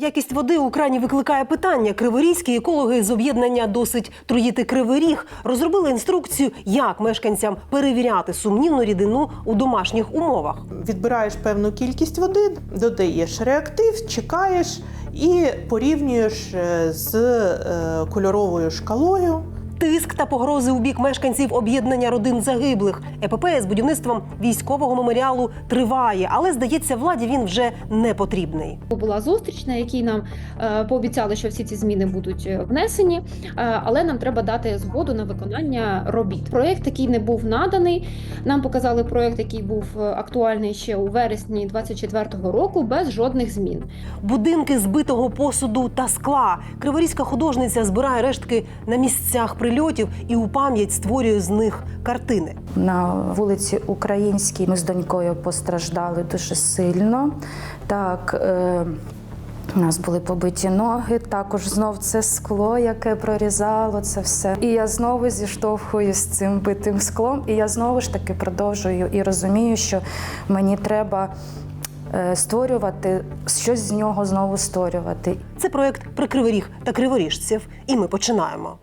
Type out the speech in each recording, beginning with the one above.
Якість води у крані викликає питання. Криворізькі екологи з об'єднання досить труїти кривий ріг розробили інструкцію, як мешканцям перевіряти сумнівну рідину у домашніх умовах. Відбираєш певну кількість води, додаєш реактив, чекаєш і порівнюєш е, з е, кольоровою шкалою. Тиск та погрози у бік мешканців об'єднання родин загиблих. епопея з будівництвом військового меморіалу триває, але здається, владі він вже не потрібний. Була зустріч, на якій нам е, пообіцяли, що всі ці зміни будуть е, внесені, е, але нам треба дати згоду на виконання робіт. Проєкт, який не був наданий, нам показали проєкт, який був актуальний ще у вересні 24-го року, без жодних змін. Будинки збитого посуду та скла. Криворізька художниця збирає рештки на місцях прильотів і у пам'ять створює з них картини. На вулиці Українській ми з донькою постраждали дуже сильно. Так, е, у нас були побиті ноги, також знов це скло, яке прорізало це все. І я знову зіштовхуюсь з цим битим склом, і я знову ж таки продовжую і розумію, що мені треба е, створювати щось з нього знову створювати. Це проект про кривий ріг та криворіжців. І ми починаємо.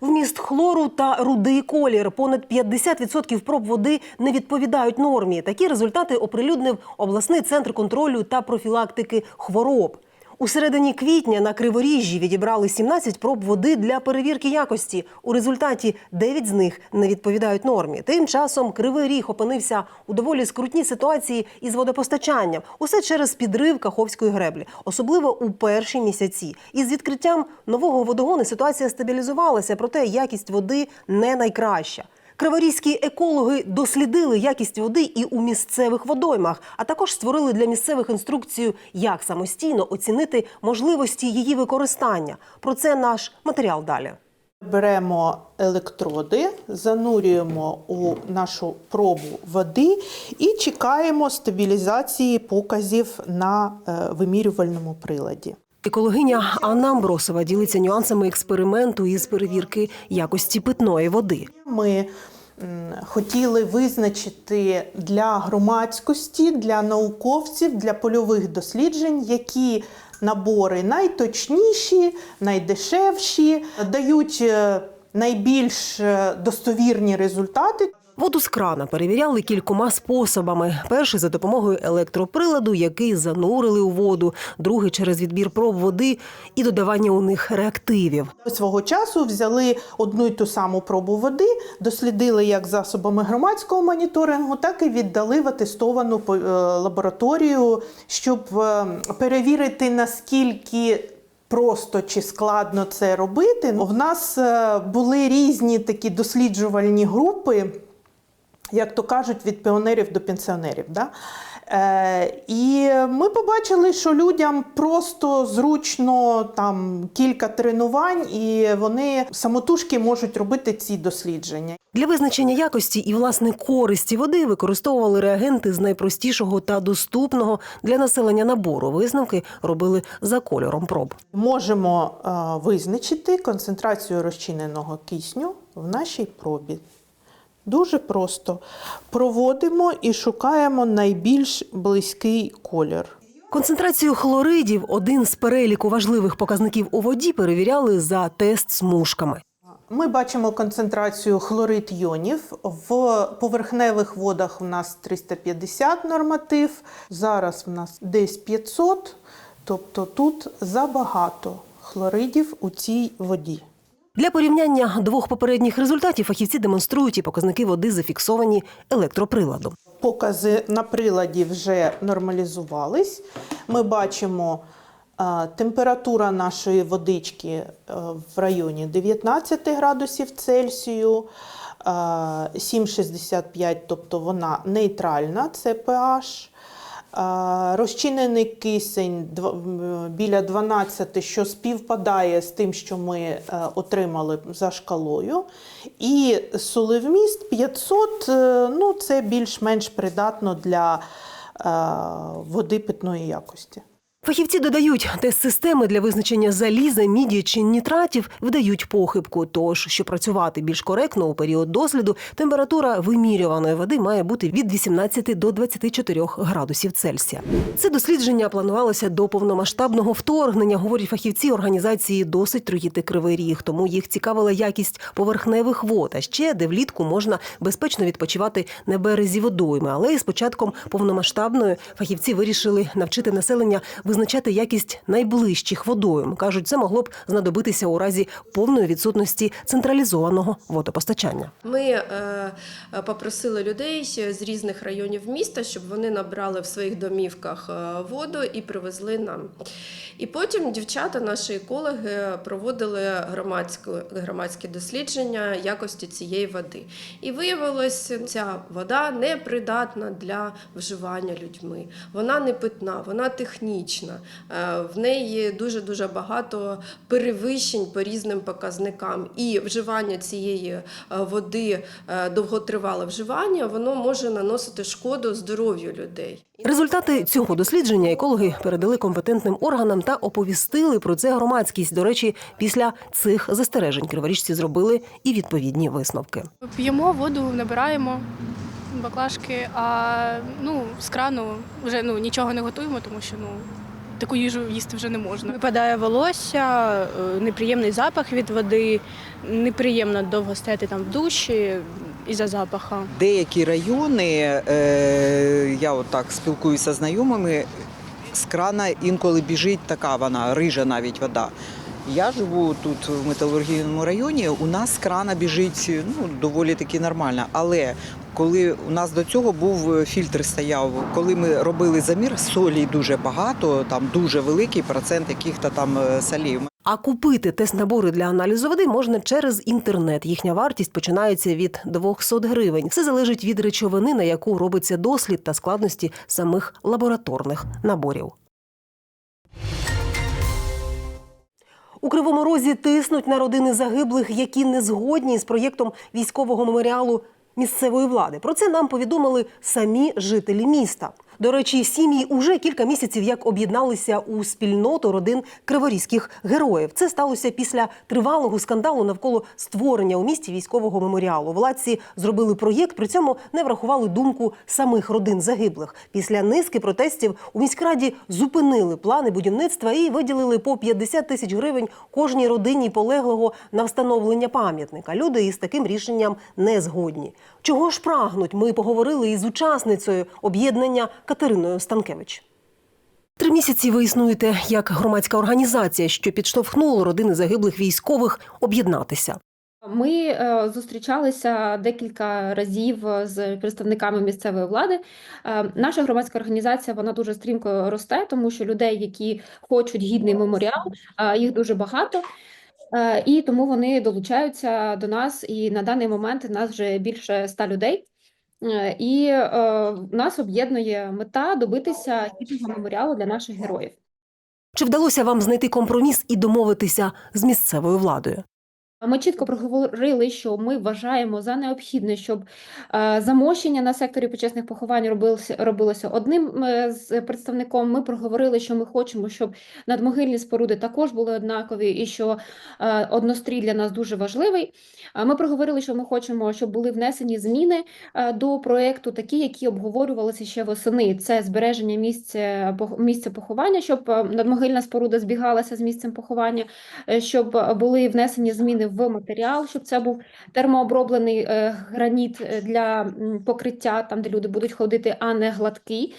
Вміст хлору та рудий колір. Понад 50% проб води не відповідають нормі. Такі результати оприлюднив обласний центр контролю та профілактики хвороб. У середині квітня на Криворіжжі відібрали 17 проб води для перевірки якості. У результаті 9 з них не відповідають нормі. Тим часом Кривий Ріг опинився у доволі скрутній ситуації із водопостачанням. Усе через підрив Каховської греблі, особливо у перші місяці. Із відкриттям нового водогону ситуація стабілізувалася, проте якість води не найкраща. Криворізькі екологи дослідили якість води і у місцевих водоймах, а також створили для місцевих інструкцію, як самостійно оцінити можливості її використання. Про це наш матеріал далі. Беремо електроди, занурюємо у нашу пробу води і чекаємо стабілізації показів на е, вимірювальному приладі. Екологиня Анна Амбросова ділиться нюансами експерименту із перевірки якості питної води. Ми хотіли визначити для громадськості, для науковців, для польових досліджень, які набори найточніші, найдешевші, дають е, найбільш е, достовірні результати. Воду з крана перевіряли кількома способами: перший за допомогою електроприладу, який занурили у воду, другий через відбір проб води і додавання у них реактивів. Свого часу взяли одну й ту саму пробу води, дослідили як засобами громадського моніторингу, так і віддали в атестовану е, лабораторію, щоб е, перевірити наскільки. Просто чи складно це робити. В нас е, були різні такі досліджувальні групи, як то кажуть, від піонерів до пенсіонерів. Да? Е, і ми побачили, що людям просто зручно там кілька тренувань, і вони самотужки можуть робити ці дослідження. Для визначення якості і власне користі води використовували реагенти з найпростішого та доступного для населення набору. Висновки робили за кольором проб. Можемо е, визначити концентрацію розчиненого кисню в нашій пробі. Дуже просто проводимо і шукаємо найбільш близький колір. Концентрацію хлоридів, один з переліку важливих показників у воді, перевіряли за тест смужками. Ми бачимо концентрацію хлорид йонів. В поверхневих водах у нас 350 норматив, зараз в нас десь 500, тобто тут забагато хлоридів у цій воді. Для порівняння двох попередніх результатів фахівці демонструють і показники води зафіксовані електроприладом. Покази на приладі вже нормалізувались. Ми бачимо е, температура нашої водички е, в районі 19 градусів Цельсію, е, 7,65, тобто вона нейтральна, це pH. Розчинений кисень біля 12, що співпадає з тим, що ми е, отримали за шкалою. І солевміст 500, е, ну це більш-менш придатно для е, води питної якості. Фахівці додають, тест системи для визначення заліза, міді чи нітратів видають похибку. Тож, щоб працювати більш коректно у період досліду, температура вимірюваної води має бути від 18 до 24 градусів Цельсія. Це дослідження планувалося до повномасштабного вторгнення, говорять фахівці організації досить труїти кривий ріг. Тому їх цікавила якість поверхневих вод, а ще де влітку можна безпечно відпочивати на березі водойми. Але із початком повномасштабної фахівці вирішили навчити населення визначати якість найближчих водойм. кажуть, це могло б знадобитися у разі повної відсутності централізованого водопостачання. Ми е, попросили людей з різних районів міста, щоб вони набрали в своїх домівках е, воду і привезли нам. І потім дівчата, наші екологи, проводили громадську, громадські дослідження якості цієї води. І виявилось, ця вода непридатна для вживання людьми. Вона не питна, вона технічна. Е, В неї дуже дуже багато перевищень по різним показникам. І вживання цієї е, води, е, довготривале вживання, воно може наносити шкоду здоров'ю людей. Результати цього дослідження екологи передали компетентним органам та оповістили про це громадськість. До речі, після цих застережень криворіжці зробили і відповідні висновки. П'ємо воду, набираємо баклажки, а ну, з крану вже ну, нічого не готуємо, тому що ну, таку їжу їсти вже не можна. Випадає волосся, е, неприємний запах від води, неприємно довго стояти там в душі із-за запаха. Деякі райони, е, я от так спілкуюся з знайомими, з крана інколи біжить така вона, рижа навіть вода. Я живу тут в металургійному районі. У нас крана біжить ну, доволі таки нормально. Але коли у нас до цього був фільтр стояв, коли ми робили замір, солі дуже багато, там дуже великий процент яких-то там е, солів. А купити тест-набори для аналізу води можна через інтернет. Їхня вартість починається від 200 гривень. Все залежить від речовини, на яку робиться дослід та складності самих лабораторних наборів. У Кривому Розі тиснуть на родини загиблих, які не згодні з проєктом військового меморіалу місцевої влади. Про це нам повідомили самі жителі міста. До речі, сім'ї уже кілька місяців як об'єдналися у спільноту родин криворізьких героїв. Це сталося після тривалого скандалу навколо створення у місті військового меморіалу. Владці зробили проєкт, при цьому не врахували думку самих родин загиблих. Після низки протестів у міськраді зупинили плани будівництва і виділили по 50 тисяч гривень кожній родині полеглого на встановлення пам'ятника. Люди із таким рішенням не згодні. Чого ж прагнуть? Ми поговорили із учасницею об'єднання Катериною Станкевич. Три місяці ви існуєте як громадська організація, що підштовхнуло родини загиблих військових об'єднатися. Ми е, зустрічалися декілька разів з представниками місцевої влади. Е, Наша громадська організація вона дуже стрімко росте, тому що людей, які хочуть гідний меморіал, е, їх дуже багато. Е, І тому вони долучаються до нас. І на даний момент нас вже більше ста людей. Е, І е, нас об'єднує мета добитися гідного меморіалу для наших героїв. Чи вдалося вам знайти компроміс і домовитися з місцевою владою? Ми чітко проговорили, що ми вважаємо за необхідне, щоб е, замощення на секторі почесних поховань робилося, одним е, з представником. Ми проговорили, що ми хочемо, щоб надмогильні споруди також були однакові, і що е, однострій для нас дуже важливий. Ми проговорили, що ми хочемо, щоб були внесені зміни до проекту, такі, які обговорювалися ще восени. Це збереження місця місця поховання, щоб надмогильна споруда збігалася з місцем поховання щоб були внесені зміни в матеріал, щоб це був термооброблений е, граніт е, для покриття, там де люди будуть ходити, а не гладкий.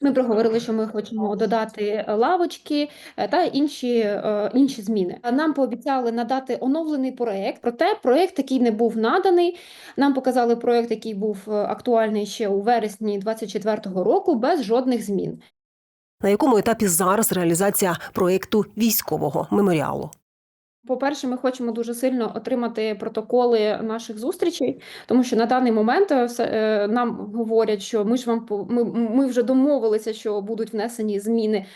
Ми проговорили, що ми хочемо додати лавочки е, та інші, інші зміни. Нам пообіцяли надати оновлений проект. Проте проект, який не був наданий, нам показали проект, який був актуальний ще у вересні 2024 року, без жодних змін. На якому етапі зараз реалізація проєкту військового меморіалу? По-перше, ми хочемо дуже сильно отримати протоколи наших зустрічей, тому що на даний момент е, е, нам говорять, що ми ж вам ми, ми вже домовилися, що будуть внесені зміни,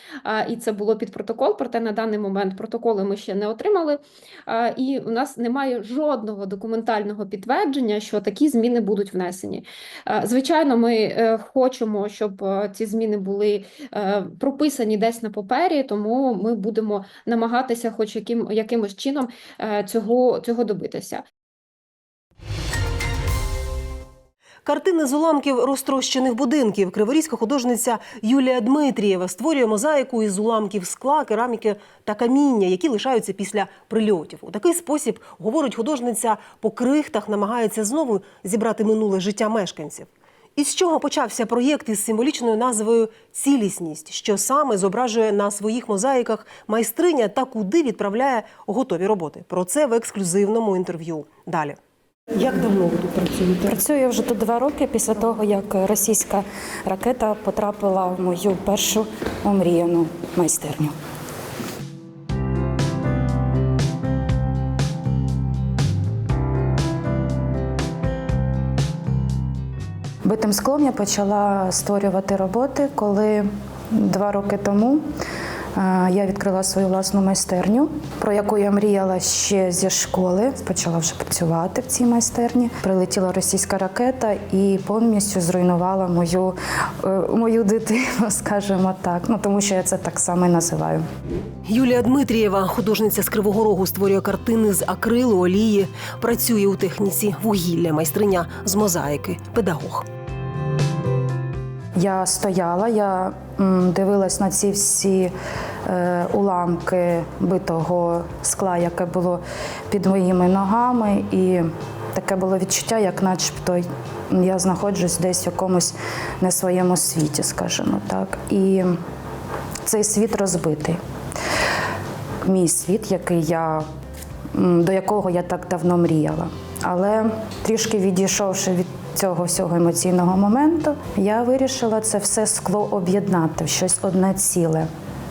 і це було під протокол. Проте на даний момент протоколи ми ще не отримали. І у нас немає жодного документального підтвердження, що такі зміни будуть внесені. Звичайно, ми е, хочемо, щоб ці зміни були прописані десь на папері, тому ми будемо намагатися, хоч яким якимось чином, е, цього, цього добитися. Картини з уламків розтрощених будинків. Криворізька художниця Юлія Дмитрієва створює мозаїку із уламків скла, кераміки та каміння, які лишаються після прильотів. У такий спосіб, говорить художниця, по крихтах намагається знову зібрати минуле життя мешканців. Із чого почався проєкт із символічною назвою Цілісність, що саме зображує на своїх мозаїках майстриня та куди відправляє готові роботи. Про це в ексклюзивному інтерв'ю. Далі. Як давно ви тут працюєте? Працюю вже тут два роки після того, як російська ракета потрапила в мою першу омріяну майстерню. Битим склом я почала створювати роботи, коли два роки тому е, я відкрила свою власну майстерню, про яку я мріяла ще зі школи. Почала вже працювати в цій майстерні. Прилетіла російська ракета і повністю зруйнувала мою, е, мою дитину, скажімо так. Ну тому що я це так само і називаю. Юлія Дмитрієва, художниця з Кривого Рогу, створює картини з акрилу, олії, працює у техніці вугілля, майстриня з мозаїки, педагог. Я стояла, я дивилась на ці всі е, уламки битого скла, яке було під моїми ногами, і таке було відчуття, як начебто я знаходжусь десь в якомусь не своєму світі, скажімо так. І цей світ розбитий. Мій світ, який я, до якого я так давно мріяла. Але трішки відійшовши від цього всього емоційного моменту, я вирішила це все скло об'єднати в щось одне ціле.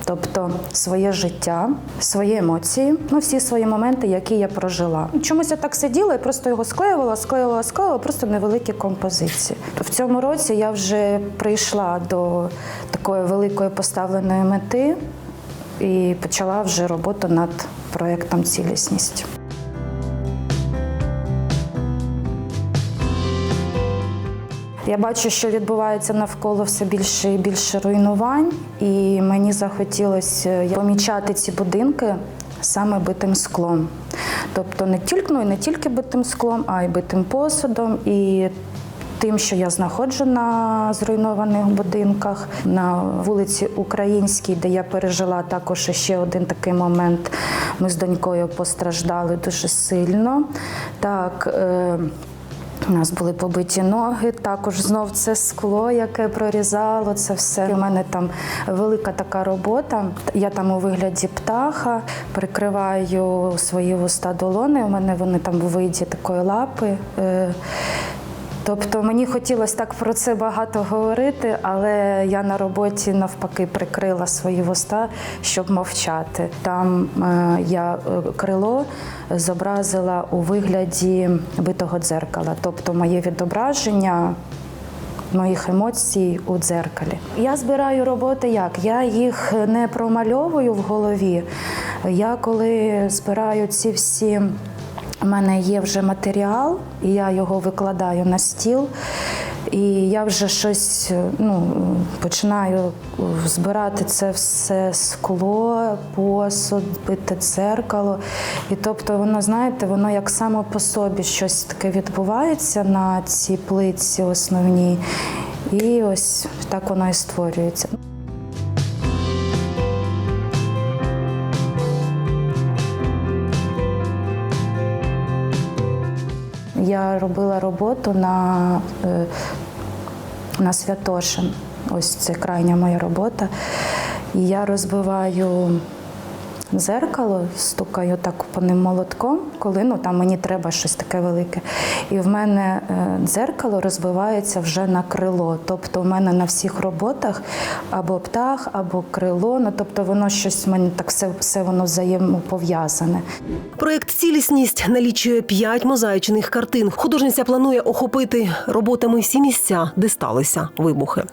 Тобто своє життя, свої емоції, ну всі свої моменти, які я прожила. Чомусь я так сиділа і просто його склеювала, склеювала, склеювала, просто невеликі композиції. В цьому році я вже прийшла до такої великої поставленої мети і почала вже роботу над проєктом Цілісність. Я бачу, що відбувається навколо все більше і більше руйнувань, і мені захотілося е, помічати ці будинки саме битим склом. Тобто не тільки, ну, не тільки битим склом, а й битим посудом. І тим, що я знаходжу на зруйнованих будинках на вулиці Українській, де я пережила також ще один такий момент. Ми з донькою постраждали дуже сильно. Так, е, у нас були побиті ноги, також знов це скло, яке прорізало це все. У мене там велика така робота. Я там у вигляді птаха прикриваю свої вуста долони. У мене вони там у виді такої лапи. Тобто мені хотілося так про це багато говорити, але я на роботі навпаки прикрила свої вуста, щоб мовчати. Там е, я е, крило зобразила у вигляді битого дзеркала, тобто моє відображення. Моїх емоцій у дзеркалі. Я збираю роботи як? Я їх не промальовую в голові. Я коли збираю ці всі у мене є вже матеріал, і я його викладаю на стіл. І я вже щось ну, починаю збирати це все скло, посуд, бите дзеркало. І тобто, воно, знаєте, воно як само по собі щось таке відбувається на цій плитці основній. І ось так воно і створюється. Я робила роботу на, е, на Святошин. Ось це крайня моя робота. І я розбиваю дзеркало, стукаю так по ним молотком, коли ну там мені треба щось таке велике. І в мене е, дзеркало розбивається вже на крило. Тобто в мене на всіх роботах або птах, або крило. Ну тобто воно щось в мене так все, все воно взаємопов'язане. Проєкт Цілісність налічує п'ять мозаїчних картин. Художниця планує охопити роботами всі місця, де сталися вибухи.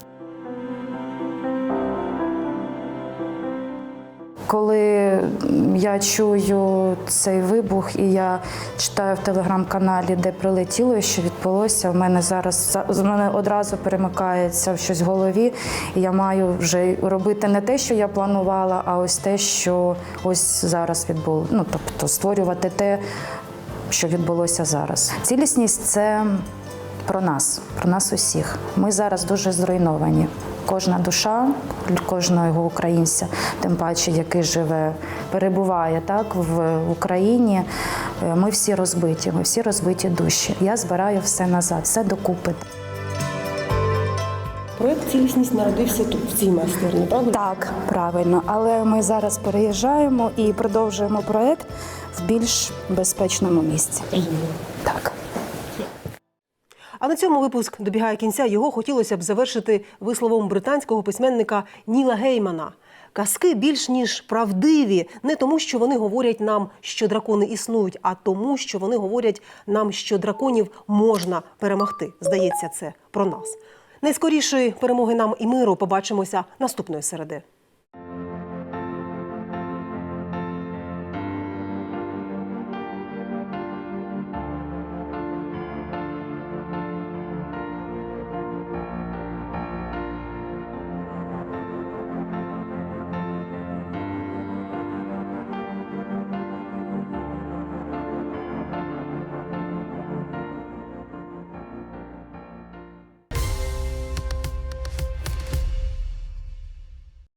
Коли я чую цей вибух, і я читаю в телеграм-каналі, де прилетіло, і що відбулося, в мене зараз з мене одразу перемикається в щось в голові. І я маю вже робити не те, що я планувала, а ось те, що ось зараз відбулося. Ну тобто створювати те, що відбулося зараз. Цілісність це про нас, про нас усіх. Ми зараз дуже зруйновані. Кожна душа, кожного українця, тим паче, який живе, перебуває так в Україні. Е, Ми всі розбиті, ми всі розбиті душі. Я збираю все назад, все докупи. Проєкт Цілісність народився тут, в цій майстерні, правда? Так, правильно. Але ми зараз переїжджаємо і продовжуємо проект в більш безпечному місці. Так. А на цьому випуск добігає кінця. Його хотілося б завершити висловом британського письменника Ніла Геймана. Казки більш ніж правдиві, не тому, що вони говорять нам, що дракони існують, а тому, що вони говорять нам, що драконів можна перемогти. Здається, це про нас. Найскорішої перемоги нам і миру побачимося наступної середи.